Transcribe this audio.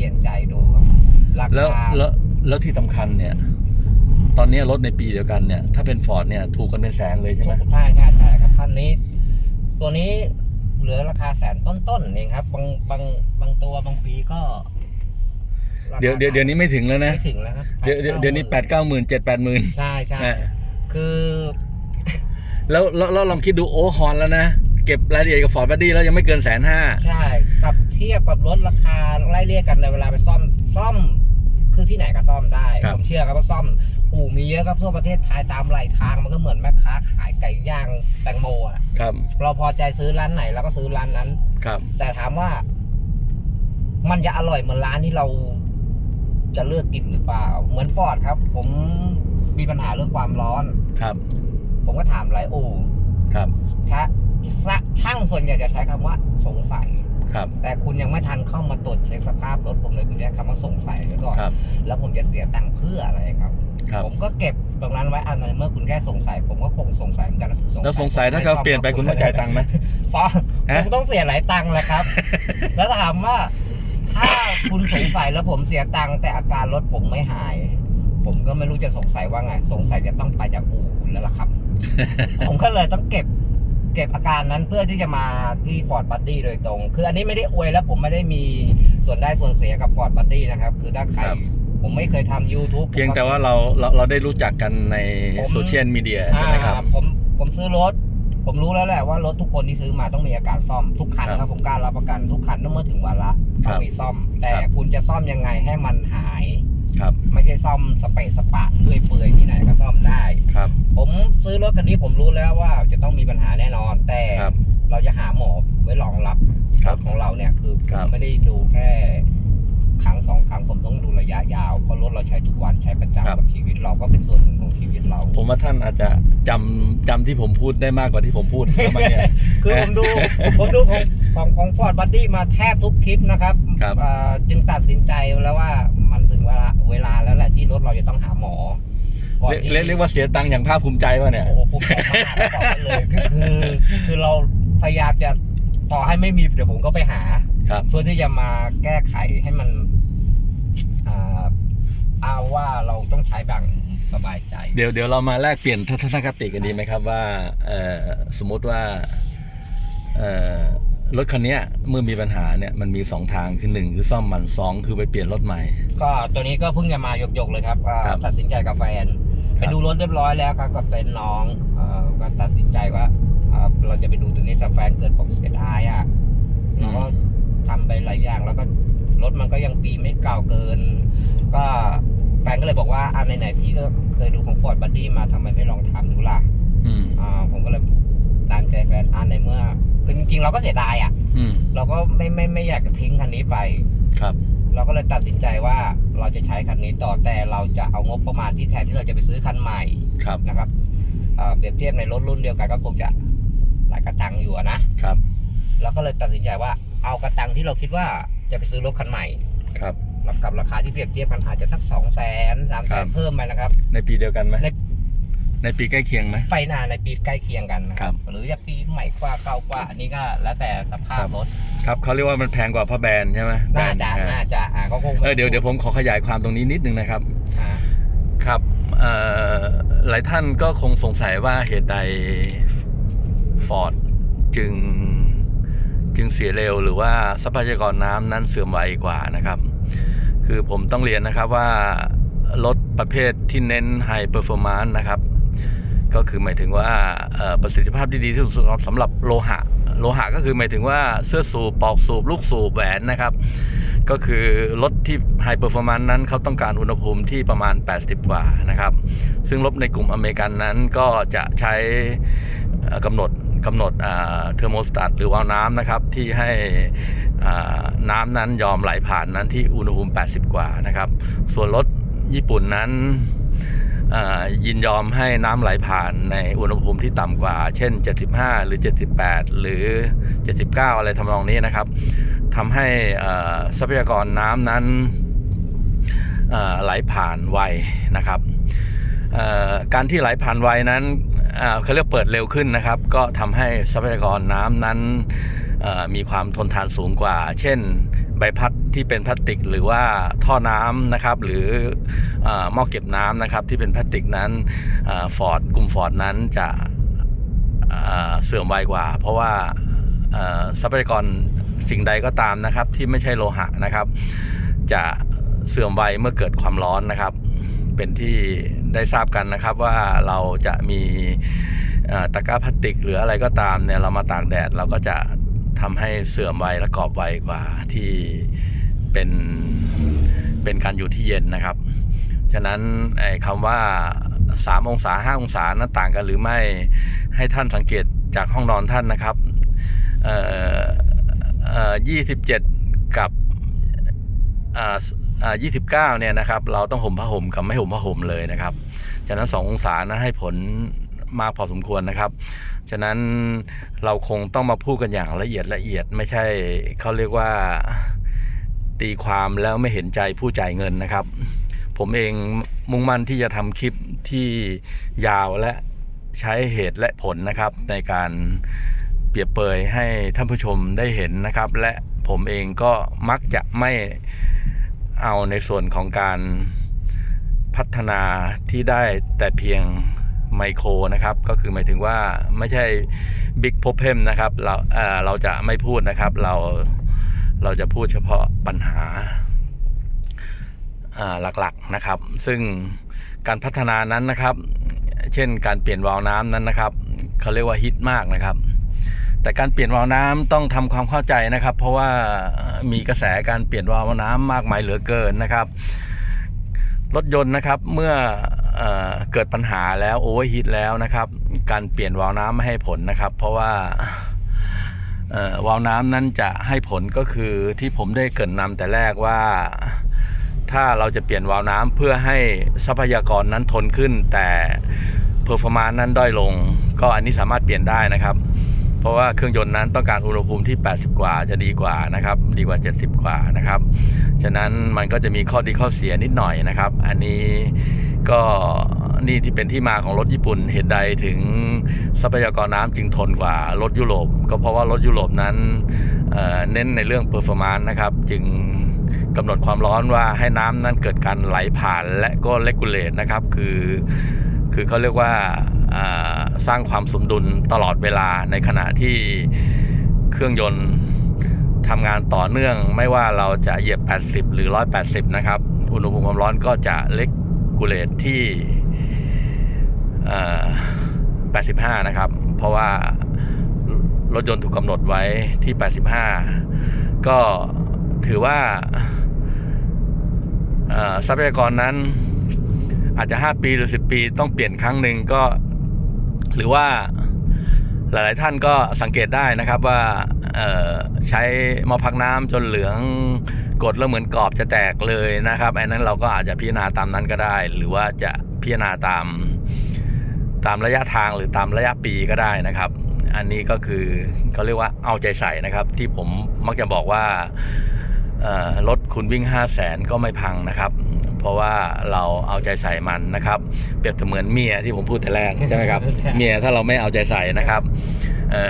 ลี่ยนใจดูครับราแล้วคาแล้วแล้วที่สำคัญเนี่ย ตอนนี้รถในปีเดียวกันเนี่ย ถ้าเป็นฟอร์ดเนี่ยถูกกันเป็นแสนเลยใช่ไหมใช่ใช่ใช่ครับคันนี้ ตัวนี้เหลือราคาแสนต้นๆเองครับ บางบางบางตัวบางปีก็ราคาเดี๋ยวเดี๋ยวเดี๋ยวนี้ไม่ถึงแล้วนะ ไม่ถึงแล้วครับเดี๋ยวเดี๋ยวเดี๋ยวนี้แปดเก้าหมื่นเจ็ดแปดหมื่น ใช่ใช่นะ คือแล้วแล้วแล้วลองคิดดูโอ้ฮอนแล้วนะ เก็บรายละเอียดกับฟอร์ดบัดดี้แล้วยังไม่เกินแสนห้า ใช่กับ เทียบกับรถราคาไล่เรียกกันในเวลาไปซ่อมซ่อมคือที่ไหนก็ซ่อมได้ ครับ ผมเชื่อครับว่าซ่อมอู่มีเยอะครับทั่วประเทศไทยตามไหลทางมันก็เหมือนแม่ค้าขายไก่ย่างแตงโมอะครับเราพอใจซื้อร้านไหนเราก็ซื้อร้านนั้น ครับแต่ถามว่า มันจะอร่อยเหมือนร้านที่เราจะเลือกกินหรือเปล่า เหมือนฟอร์ดครับ ผมมีปัญหาเรื่องความร้อน ครับผมก็ถามหลายอู่ครับ ถ้าช่างส่วนใหญ่จะใช้คำว่าสงสัย ครับ แต่คุณยังไม่ทันเข้ามาตรวจเช็คสภาพรถผมเลยคุณใช้คำว่าสงสัยไว้ก่อนครับ แล้วผมจะเสียตังค์เพื่ออะไรครับ ครับ ผมก็เก็บตรงนั้นไว้อันในเมื่อคุณแค่สงสัย ผมก็คงสงสัยเหมือนกันแล้วสงสัยถ้าเขาเปลี่ยนไปคุณต้องจ่ายตังค์ไหมซ่อมฮะผมต้องเสียหลายตังค์แหละครับ แล้วถามว่า ถ้าคุณสงสัยแล้วผมเสียตังค์แต่อาการรถผมไม่หาย ผมก็ไม่รู้จะสงสัยว่าไง สงสัยจะต้องไปจากอู่คุณแล้วล่ะครับ ผมก็เลยต้องเก็บ เก็บอาการนั้นเพื่อที่จะมาที่ฟอร์ดบัดดี้โดยตรง คืออันนี้ไม่ได้อวยแล้วผมไม่ได้มีส่วนได้ส่วนเสียกับฟอร์ดบัดดี้นะครับ คือถ้าใคร ครับ ผมไม่เคยทำ YouTube เพียงแต่ว่าเราเราเราได้รู้จักกันในผม โซเชียลมีเดียใช่ไหมครับ อ่าผมผมซื้อรถ ผมรู้แล้วแหละว่ารถทุกคนที่ซื้อมาต้องมีอาการซ่อมทุกคันครับครับผมกล้ารับประกันทุกคันต้องเมื่อถึงวาระครัต้อบงมีซ่อม แต่ครับ คุณจะซ่อมยังไงให้มันหาย ครับไม่ใช่ซ่อมสเปะสปะเลื่อยเปื่อยที่ไหนก็ซ่อมได้ ครับ ผมซื้อรถคันนี้ผมรู้แล้วว่าจะต้องมีปัญหา วิตเราผมว่าท่านอาจจะจำจำที่ผมพูดได้มากกว่าที่ผมพูดนะบางเนี่ยคือผมดู ผมดูของของของฟอร์ดบัดดี้มาแทบทุกคลิปนะครับครับ อ่าจึงตัดสินใจแล้วว่ามันถึงเวลาเวลาแล้วแหละที่รถเราจะต้องหาหมอก่อนเรียกที่เรียกเรียกว่าเสียตังค์อย่างภาคภูมิใจวะเนี่ย โอ้โหภูมิใจมากบอกได้เลยคือคือคือเราพยายามจะต่อให้ไม่มีเดี๋ยวผมก็ไปหา ครับ เพื่อที่จะมาแก้ไขให้มันอ่าเอาว่าเราต้องใช้บัง สบายใจ เดี๋ยวเดี๋ยวเรามาแลกเปลี่ยนทัศนคติกันดีไหมครับว่าเอ่อสมมุติว่าเอ่อรถคันเนี้ยเมื่อมีปัญหาเนี่ยมันมีสองทางคือหนึ่งคือซ่อมมันสองคือไปเปลี่ยนรถใหม่ ก็ตัวนี้ก็เพิ่งจะมายกๆเลยครับอ่าครับตัดสินใจกับแฟนไปดูรถเรียบร้อยแล้วครับกับเต็นท์น้องเอ่อก็ตัดสินใจว่าเอ่อเราจะไปดูตัวนี้แต่แฟนเกิดบอกเสียดายอะเราก็ทำไปหลายอย่างแล้วก็รถมันก็ยังปีไม่เก่าเกิน ก็ แฟนก็เลยบอกว่าอ่าไหนๆพี่ก็เคยดูของฟอร์ดบัดดี้มาทำไมไม่ลองทำดูล่ะอืมอ่าผมก็เลยตามใจแฟนอ่านในเมื่อคือจริงๆเราก็เสียดายอะ อืมเราก็ไม่ไม่ไม่อยากจะทิ้งคันนี้ไป ครับ เราก็เลยตัดสินใจว่าเราจะใช้คันนี้ต่อแต่เราจะเอางบประมาณที่แทนที่เราจะไปซื้อคันใหม่ครับนะครับเอ่อเปรียบเทียบในรถรุ่นเดียวกันก็คงจะหลายกระตังอยู่อะนะครับ เราก็เลยตัดสินใจว่าเอากระตังที่เราคิดว่าจะไปซื้อรถคันใหม่ ครับ กับราคาที่เปรียบเทียบกันอาจจะสักสองแสนสามคแสรันบเพิ่มไปนะครับ ในปีเดียวกันไหมในในปีใกล้เคียงไหมไฟหน้าในปีใกล้เคียงกันนะคครัรับบหรือจะปีใหม่กว่าเก่ากว่าอันนี้ก็แล้วแต่สภาพรถครับเขาเรียกว่ามันแพงกว่าผ้าแบรนด์ใช่ไหมแบรน่านด์จะอ่าน่าจะอ่าก็คงเออเดี๋ยวเดี๋ยวผมขอขยายความตรงนี้นิดนึงนะครับอ่าครับเอ่อหลายท่านก็คงสงสัยว่าเหตุใดฟอร์ดจึงจึงเสียเร็วหรือว่าทรัพยากรน้ำนั้นเสื่อมไวกว่านะครับ คือผมต้องเรียนนะครับว่ารถประเภทที่เน้นไฮเปอร์ฟอร์มานซ์นะครับ ก็คือหมายถึงว่าประสิทธิภาพที่ดีที่สุดสำหรับโลหะ โลหะก็คือหมายถึงว่าเสื้อสูบปอกสูบ ลูกสูบแหวนนะครับ ก็คือรถที่ไฮเปอร์ฟอร์มานซ์นั้นเขาต้องการอุณหภูมิที่ประมาณ 80 กว่านะครับ ซึ่งรถในกลุ่มอเมริกันนั้นก็จะใช้กำหนด กำหนดเทอร์โมสตัตหรือวาล์วน้ำนะครับที่ให้น้ำนั้นยอมไหลผ่านนั้นที่อุณหภูมิ 80 กว่านะครับ ส่วนรถญี่ปุ่นนั้นยินยอมให้น้ำไหลผ่านในอุณหภูมิที่ต่ำกว่า เช่น 75 หรือ 78 หรือ 79 อะไรทำนองนี้นะครับทำให้ทรัพยากรน้ำนั้นไหลผ่านไวนะครับการที่ไหลผ่านไวนั้น เขาเรียกเปิดเร็วขึ้นนะครับ ก็ทำให้ทรัพยากรน้ำนั้นมีความทนทานสูงกว่า เช่นใบพัดที่เป็นพลาสติกหรือว่าท่อน้ำนะครับ หรือหม้อเก็บน้ำนะครับ ที่เป็นพลาสติกนั้นฟอร์ดกลุ่มฟอร์ดนั้นจะเสื่อมไวกว่า เพราะว่าทรัพยากรสิ่งใดก็ตามนะครับ ที่ไม่ใช่โลหะนะครับ จะเสื่อมไวเมื่อเกิดความร้อนนะครับ เป็นที่ ได้ทราบกันนะครับว่าเราจะมีตะกร้าพลาสติกหรืออะไรก็ตามเนี่ยเรามาตากแดดเราก็จะทำให้เสื่อมไวและกรอบไวกว่าที่เป็นเป็นการอยู่ที่เย็นนะครับ ฉะนั้นไอ้คำว่า 3 องศา 5 องศานั้นต่างกันหรือไม่ให้ท่านสังเกตจากห้องนอนท่านนะครับเอ่อเอ่อ27 กับ 29เนี่ยนะครับเราต้องห่มผ้าห่มกับไม่ห่มผ้าห่มเลยนะครับฉะนั้น 2 องศานั้นให้ผลมากพอสมควรนะครับ ฉะนั้นเราคงต้องมาพูดกันอย่างละเอียดละเอียดไม่ใช่เขาเรียกว่าตีความแล้วไม่เห็นใจผู้จ่ายเงินนะครับ ผมเองมุ่งมั่นที่จะทำคลิปที่ยาวและใช้เหตุและผลนะครับ ในการเปรียบเปยให้ท่านผู้ชมได้เห็นนะครับ และผมเองก็มักจะไม่ เอาในส่วนของการพัฒนาที่ได้แต่เพียงไมโครนะครับ ก็คือหมายถึงว่าไม่ใช่บิ๊กพ o เพมนะครับเราเเราจะไม่พูดนะครับ เราเราจะพูดเฉพาะปัญหาหลักๆนะครับ ซึ่งการพัฒนานั้นนะครับ เช่นการเปลี่ยนวาล์วน้ำนั้นนะครับเขาเรียกว่าฮิตมากนะครับ แต่การเปลี่ยนวาล์วน้ำต้องทำความเข้าใจนะครับ เพราะว่ามีกระแสการเปลี่ยนวาล์วน้ำมากมายเหลือเกินนะครับ รถยนต์นะครับเมื่อเอเกิดปัญหาแล้วโอเวอร์ฮีทแล้วนะครับ การเปลี่ยนวาล์วน้ำไม่ให้ผลนะครับ เพราะว่าวาล์วน้ำนั้นจะให้ผลก็คือที่ผมได้เกรินนำแต่แรกว่า ถ้าเราจะเปลี่ยนวาล์วน้ำเพื่อให้ทรัพยากรนั้นทนขึ้น แต่เพอร์ฟอร์มานนั้นด้อยลง ก็อันนี้สามารถเปลี่ยนได้นะครับ เพราะว่าเครื่องยนต์นั้นต้องการอุณหภูมิที่ 80 กว่าจะดีกว่านะครับ ดีกว่า 70 กว่านะครับ ฉะนั้นมันก็จะมีข้อดีข้อเสียนิดหน่อยนะครับ อันนี้ก็นี่ที่เป็นที่มาของรถญี่ปุ่นเหตุใดถึงทรัพยากรน้ำจึงทนกว่ารถยุโรป ก็เพราะว่ารถยุโรปนั้นเเน้นในเรื่องเพอร์ฟอร์มานนะครับ จึงกำหนดความร้อนว่าให้น้ำนั้นเกิดการไหลผ่านและก็เลกูเลตนะครับ คือคือเขาเรียกว่า สร้างความสมดุลตลอดเวลาในขณะที่เครื่องยนต์ทำงานต่อเนื่องไม่ว่าเราจะเหยียบ 80 หรือ 180 นะครับ อุณหภูมิความร้อนก็จะเล็กกูเลตที่ 85 นะครับ เพราะว่ารถยนต์ถูกกำหนดไว้ที่ 85 ก็ถือว่าทรัพยากรนั้นอาจจะ 5 ปีหรือ 10 ปีต้องเปลี่ยนครั้งหนึ่งก็ หรือว่าหลาย ๆ ท่านก็สังเกตได้นะครับว่าใช้หม้อพักน้ำจนเหลืองกดแล้วเหมือนกรอบจะแตกเลยนะครับอันนั้นเราก็อาจจะพิจารณาตามนั้นก็ได้ หรือว่าจะพิจารณาตามตามระยะทางหรือตามระยะปีก็ได้นะครับ อันนี้ก็คือเขาเรียกว่าเอาใจใส่นะครับ ที่ผมมักจะบอกว่ารถคุณวิ่ง 5 0 0แสนก็ไม่พังนะครับ เพราะว่าเราเอาใจใส่มันนะครับ เปรียบเสมือนเมียที่ผมพูดแต่แรกใช่ไหมครับ เมียถ้าเราไม่เอาใจใส่นะครับ